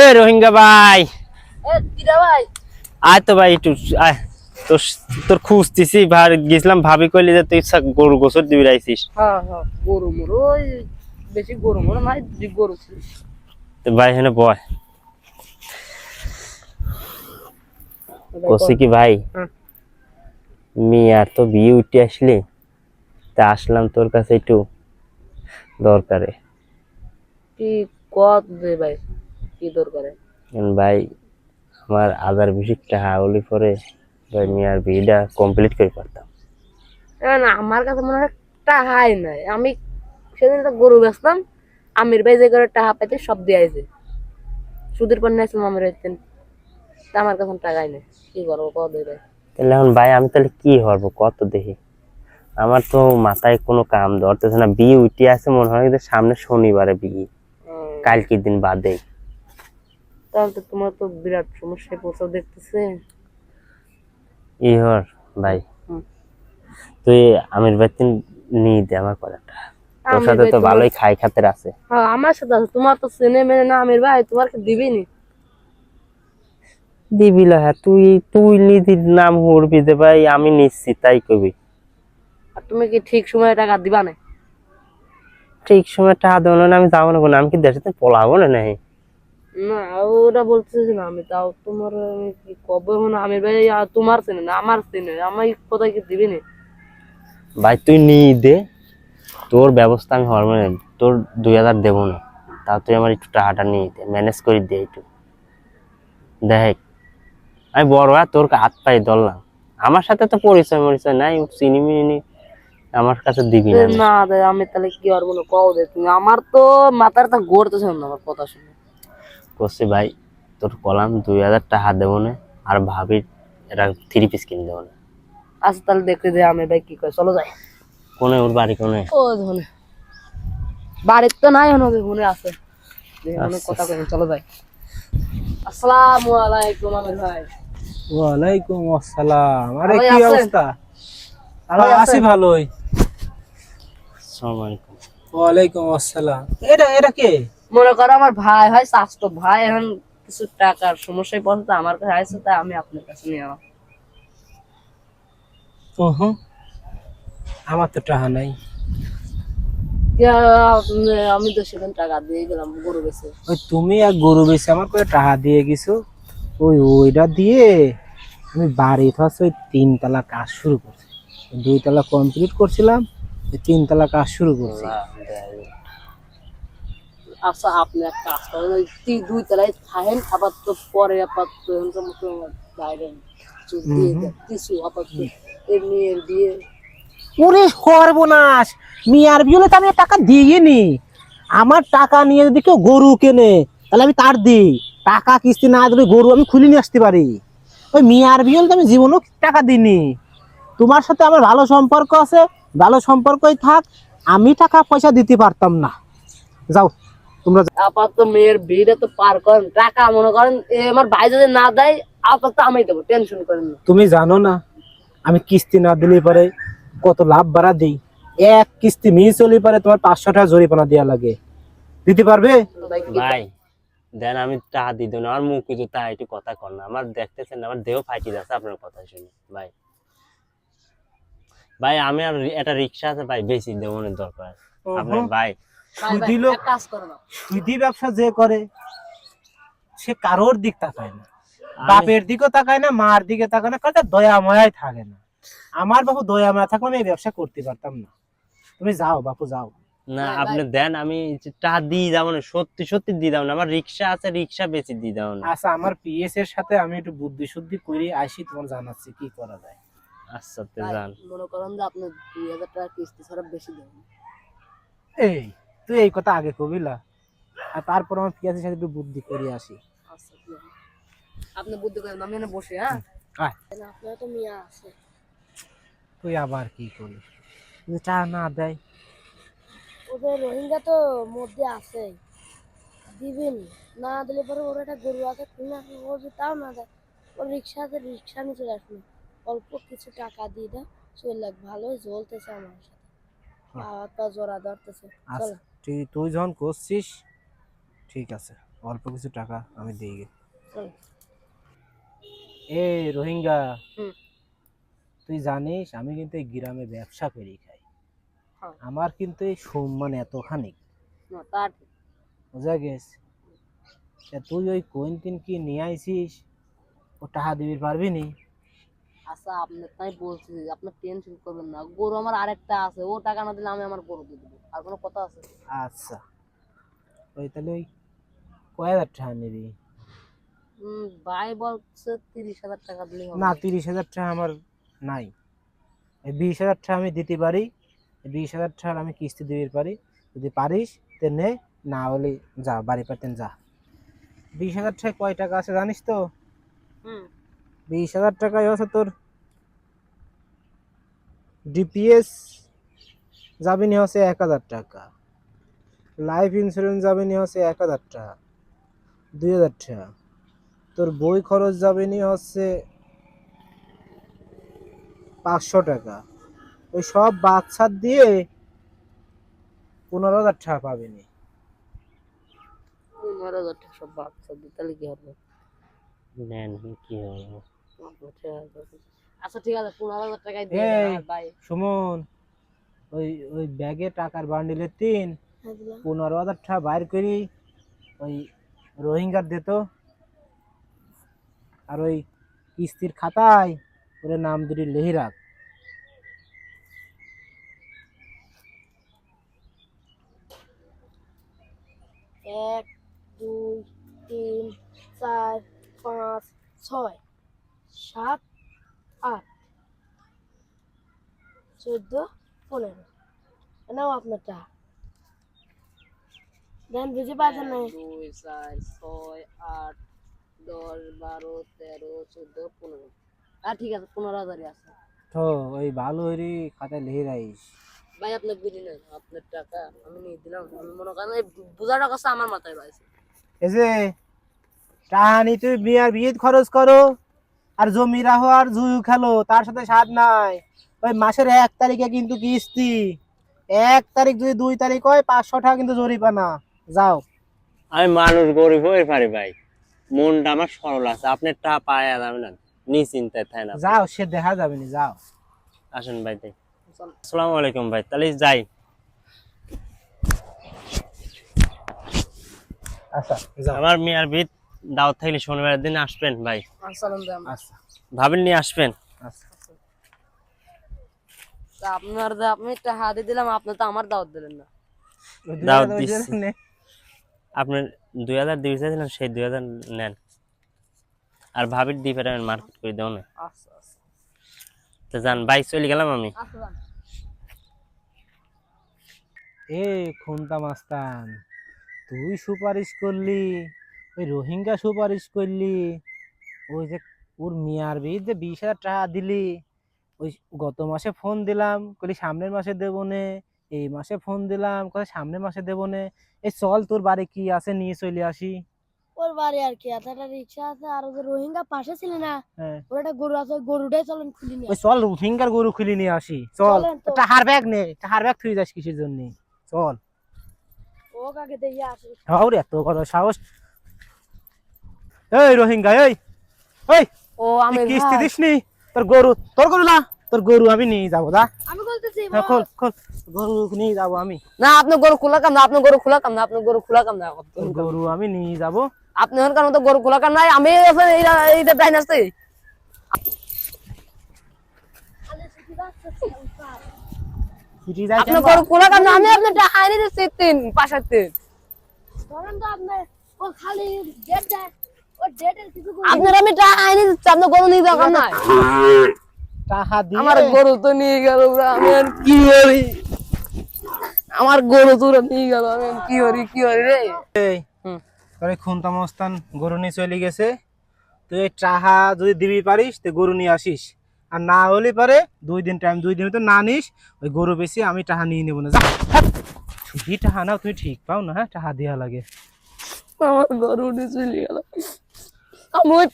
এ রোহিঙ্গা ভাই। আয় তো ভাই একটু আয়। তোর তোর খুঁজতেছি ভার গেছিলাম ভাবি কইলি যে তুই গরু গোসর দিবি রাইছিস। গরু মরু বেশি গরু মরু নাই গরু তো ভাই হেনে বয়। কষি কি ভাই। মিয়ার তো বিয়ে উঠে আসলি তা আসলাম তোর কাছে একটু দরকারে। কত দে ভাই কি দরকারে ভাই আমার আধার বেশি টাকা হলে পরে ভাই মিয়ার বিয়েটা কমপ্লিট করে পারতাম। না আমার কাছে মনে হয় টাহাই নাই। আমি সেদিন একটা গরু বেচতাম আমির ভাই যে করে টাহা পাইতে সব দিয়ে আইছে সুদের পর নিয়েছিলাম আমির ভাই তা আমার কাছে টাকাই নেই। কি করব কত দে ভাই। তাহলে এখন ভাই আমি তাহলে কি হব কত দেখি। আমার তো মাথায় কোনো কাম ধরতেছে না। বিয়ে উঠে আছে মনে হয় যে সামনে শনিবারে বিয়ে। কালকে দিন বাদে। তাহলে তো তোমার তো বিরাট সমস্যায় পৌঁছাও দেখতেছে। ইহর ভাই। তুই আমির বাতিন নিয়ে দে আমার কলাটা। তোর সাথে তো ভালোই খাই খাতের আছে। হ্যাঁ আমার সাথে আছে। তোমার তো চেনে মেনে না আমির ভাই তোমার কি দিবি নি দিবি হ্যাঁ তুই তুই নিদির নাম হুড়বি দে ভাই আমি নিচ্ছি তাই কবি। আর তুমি কি ঠিক সময়ে টাকা দিবা না? ঠিক সময় টাকা দেবো না আমি যাব না আমি কি দেশে পলাবো না নাই না বলতেছি না আমি তাও তোমার কি কবে মানে আমির ভাই তোমার চেনে না আমার চেনে আমার কোথায় কি দিবি নি? ভাই তুই নিয়ে দে তোর ব্যবস্থা আমি হওয়ার মানে তোর দুই হাজার দেবো না তা তুই আমার একটু টাকাটা নিয়ে দে ম্যানেজ করে দে একটু। দেখ আমি বড় তোর হাত ধরলাম। আমার সাথে তো পরিচয় মরিচয় নাই চিনি মিনি আমার কাছে দিবি না। না দে আমি তাহলে কি আর বলো কও দে তুমি। আমার তো মাথার তা গড়তেছে না আমার কথা শুনে। করছি ভাই তোর কলাম দুই হাজার টাকা দেবো না আর ভাবি এটা থ্রি পিস কিনে দেবো না। আচ্ছা তাহলে দেখতে দে আমি ভাই কি কয় চলো যাই। কোনে ওর বাড়ি কোনে? ও ধনে। বাড়ির তো নাই হনো মনে আছে। আচ্ছা, কথা কই চলো যাই। আসসালামু আলাইকুম আমির ভাই। ওয়ালাইকুম আসসালাম। আরে কি অবস্থা? আছি ভালোই। আসসালামু আলাইকুম। ওয়ালাইকুম আসসালাম। এটা এটা কে? মনে করো আমার ভাই হয় স্বাস্থ্য ভাই এখন কিছু টাকার সমস্যায় পড়ছে তো আমার কাছে আসছে তাই আমি আপনার কাছে নিয়ে আমার ওহ আমার তো টাকা নাই। আমি তো সেদিন টাকা দিয়ে গেলাম গরু বেছে ওই তুমি এক গরু বেশি আমার করে টাকা দিয়ে গেছো? ওই ওইটা দিয়ে আমি বাড়ি ফার্স্ট ওই তিনতলা কাজ শুরু করছি। দুইতলা কমপ্লিট করছিলাম তিনতলা কাজ শুরু করছি। আচ্ছা আপনি এক কাজ করেন ওই দুই তলায় থাকেন পরে আপাতত এরকম মতো বাইরে কিছু আপাতত এমনি এর দিয়ে। ওরে সর্বনাশ! মিয়ার বিহলে তো আমি টাকা দিইনি। আমার টাকা নিয়ে যদি কেউ গরু কেনে তাহলে আমি তার দিই। টাকা কিস্তি না দিলে গরু আমি খুলে নিয়ে আসতে পারি। ওই মিয়ার বিহল তো আমি জীবনেও টাকা দিইনি। তোমার সাথে আমার ভালো সম্পর্ক আছে ভালো সম্পর্কই থাক আমি টাকা পয়সা দিতে পারতাম না। যাও তোমরা। আপাতত মেয়ের ভিড়ে তো পার করেন টাকা মনে করেন এ আমার ভাই যদি না দেয় আপাতত আমি দেবো টেনশন করেন না। তুমি জানো না আমি কিস্তি না দিলে পারে কত লাভ বাড়া দিই। এক কিস্তি মিস হলে পারে তোমার পাঁচশো টাকা জরিপানা দেওয়া লাগে। দিতে পারবে? ভাই দেন আমি টাকা দেবো না আমার মুখ কিছু তাই একটু কথা কর না আমার দেখতেছেন না, আমার দেহ ফাইটি যাচ্ছে আপনার কথা শুনে ভাই। ভাই আমি আর একটা রিক্সা আছে ভাই বেশি দেবো না দরকার। আপনার ভাই। সুদি লোক- কাজ করো না। সুদি ব্যবসা যে করে সে কারোর দিক তাকায় না। বাপের দিকেও তাকায় না মার দিকে তাকায় না কারণ দয়া মায়াই থাকে না। আমার বাপু দয়া মায়া থাকলে আমি এই ব্যবসা করতে পারতাম না। তুমি যাও বাপু যাও। না আপনি দেন আমি টাকা দিয়ে যাব না সত্যি সত্যি দিয়ে যাব না। আমার রিক্সা আছে রিক্সা বেশি দিয়ে যাব না। আচ্ছা আমার পিএস এর সাথে আমি একটু বুদ্ধি শুদ্ধি করে আসি তোমার জানাচ্ছি কি করা যায়। আচ্ছা তে যান। মনে করেন যে আপনি দুই হাজার টাকা কিস্তি ছাড়া বেশি দেবেন এই তুই এই কথা আগে কবিলা আর তারপর আমার এর সাথে একটু বুদ্ধি করে আসি। আচ্ছা আপনি বুদ্ধি করেন আমি এখানে বসে হ্যাঁ? আয়। আপনার তো মিয়া আছে। তুই আবার কি করলি চা না দেয়? ওদের রোহিঙ্গা তো মধ্যে আছে। দিবেন না দিলে পরে ওর একটা গরু আছে কিনে ও যদি তাও না দেয় ওর রিক্সা আছে রিক্সা নিয়ে চলে আসবে। অল্প কিছু টাকা দিয়ে দাও চলে লাগ ভালোই জ্বলতেছে আমার সাথে। হ্যাঁ। হাত পা জোড়া ধরতেছে। আচ্ছা তুই তুই যখন করছিস ঠিক আছে অল্প কিছু টাকা আমি দিই। চল। এ রোহিঙ্গা তুই জানিস আমি কিন্তু এই গ্রামে ব্যবসা করি খাই। হ্যাঁ। আমার কিন্তু এই সম্মান এতখানি। বোঝা গেছে? তুই ওই কোয়েন তিন কি নিয়ে আইছিস? ও টাকা দিবি পারবি নি? আচ্ছা আপনি তাই বলছি আপনি টেনশন করবেন না। গরু আমার আরেকটা আছে ও টাকা না দিলে আমি আমার গরু দিয়ে দেবো। আর কোনো কথা আছে? আচ্ছা। ওই তাহলে ওই কয় হাজার টাকা নিবি? ভাই বলছে তিরিশ হাজার টাকা দিলে না তিরিশ হাজার টাকা আমার নাই। বিশ হাজার টাকা আমি দিতে পারি বিশ হাজার টাকা আমি কিস্তি দিতে পারি। যদি পারিস তে নে না হলে যা বাড়ি পাতেন যা। বিশ হাজার টাকা কয় টাকা আছে জানিস তো? হুম। বিশ হাজার টাকায় আছে তোর। ডিপিএস যাবে নি হচ্ছে এক হাজার টাকা। লাইফ ইন্স্যুরেন্স যাবে নি হচ্ছে এক হাজার টাকা। দুই হাজার টাকা। তোর বই খরচ যাবে নি হচ্ছে পাঁচশো টাকা। ওই সব বাচ্চার দিয়ে পনেরো হাজার টাকা পাবিনি পনেরো হাজার টাকা সব বাচ্চা দিই তাহলে কি হবে? নেন কি হবে? আচ্ছা ঠিক আছে পনেরো হাজার টাকায় দিয়ে ভাই সুমন ওই ওই ব্যাগে টাকার বান্ডিলের তিন পনেরো হাজার টাকা বাইর করি ওই রোহিঙ্গার দিত আর ওই কিস্তির খাতায় ওরে নাম দুটি লেহিরাক এক দুই তিন চার পাঁচ ছয়। সাত আট চোদ্দ পনেরো। নাও আপনারটা। দেন বুঝে পাচ্ছেন না? দুই চার ছয় আট দশ বারো তেরো চোদ্দ পনেরো। আর ঠিক আছে পনেরো হাজারই আছে। তো ওই ভালো হরি খাতায় লেহি রাইস ভাই আপনি বুঝি না আপনার টাকা আমি নিয়ে দিলাম। আমি মনে করেন এই বোঝা টাকা আছে আমার মাথায় রয়েছে। যে টাহানি তুই বিয়ার বিয়ে খরচ করো। আর জমি রাখো আর জুয়ু খেলো তার সাথে স্বাদ নাই। ওই মাসের এক তারিখে কিন্তু কিস্তি। এক তারিখ যদি দুই তারিখ হয় পাঁচশো টাকা কিন্তু জরিপানা যাও। আমি মানুষ গরিব হয়ে পারি ভাই। মনটা আমার সরল আছে আপনার টাকা পায়া যাবে না নিশ্চিন্তায় তাই না যাও সে দেখা যাবে না যাও। আসেন ভাই তাই। আসসালামু আলাইকুম ভাই তাহলে যাই। আচ্ছা আমার মেয়ার বিদ দাওয়াত থাকলে শনিবারের দিন আসবেন ভাই। আচ্ছা। ভাবেন নিয়ে আসবেন। আচ্ছা। আপনার যে আপনি টাকা দিয়ে দিলাম আপনি তো আমার দাওয়াত দিলেন না। ওই দুই দাও দিচ্ছি। আপনার দুই হাজার দিয়ে চাইছিলাম সেই দুই হাজার নেন। আর ভাবির দিয়ে ফেরাবেন মার্কেট করে দেও না। আচ্ছা আচ্ছা। তো যান বাইক চলে গেলাম আমি। এ খুনতা মাস্তান তুই সুপারিশ করলি। ওই রোহিঙ্গা সুপারিশ করলি ওই যে ওর মিয়ার বিয়ে যে বিশ হাজার টাকা দিলি ওই গত মাসে ফোন দিলাম কলি সামনের মাসে দেবো নে এই মাসে ফোন দিলাম কই সামনের মাসে দেবো নে এই চল তোর বাড়ি কি আছে নিয়ে চলে আসি। ওর বাড়ি আর কি একটা রিক্সা আছে আর ওদের রোহিঙ্গা পাশে ছিল না হ্যাঁ। ওর একটা গরু আছে গরুটাই চলেন খুলি নিয়ে ওই চল রোহিঙ্গার গরু খুলি নিয়ে আসি চল। টাহার ব্যাগ নে টাহার ব্যাগ থুই যাস কিসের জন্য চল। ও কাকে দেখি আসে হাওরে এত কত সাহস। এই রোহিঙ্গা এই এই। ও আমি কিস্তি দিসনি? তোর গরু তোর গরু না তোর গরু আমি নিয়ে যাব দা আমি বলতেছি হ্যাঁ, খোল খোল। গরু নিয়ে যাব আমি। না আপনি গরু খোলা কাম না আপনি গরু খোলা কাম না আপনি গরু খোলা কাম না। তোর গরু আমি নিয়ে যাব। আপনি ওখানকার মতো গরু খোলা কাম নাই আমি এখন এইটা তাই নাচতে সিটি গরু খোলা কাম না আমি আপনার এনে দিচ্ছি তিন পাঁচের তিন ধরেন তো আপনার ও খালি ডেট দেয় আপনার আমি টাকা এনে দিচ্ছি আপনার গরু নিয়ে যাওয়া কাম নাই টাকা দিয়ে? আমার গরু তো নিয়ে গেল আমি আর কি করি? আমার গরু তো নিয়ে গেল আমি কি করি কি করি রে। তোর এই খুনতামস্তান গরু নিয়ে চলে গেছে। তুই এই টাহা যদি দিবি পারিস তুই গরু নিয়ে আসিস। আর না হলে পারে দুই দিন টাইম দুই দিন তো না নিস ওই গরু বেশি আমি টাহা নিয়ে নেব না। যা। ছুটি টাহা নাও তুমি ঠিক পাও না হ্যাঁ? টাহা দেওয়া লাগে। আমার গরু উঠে চলে গেল। আমি ওই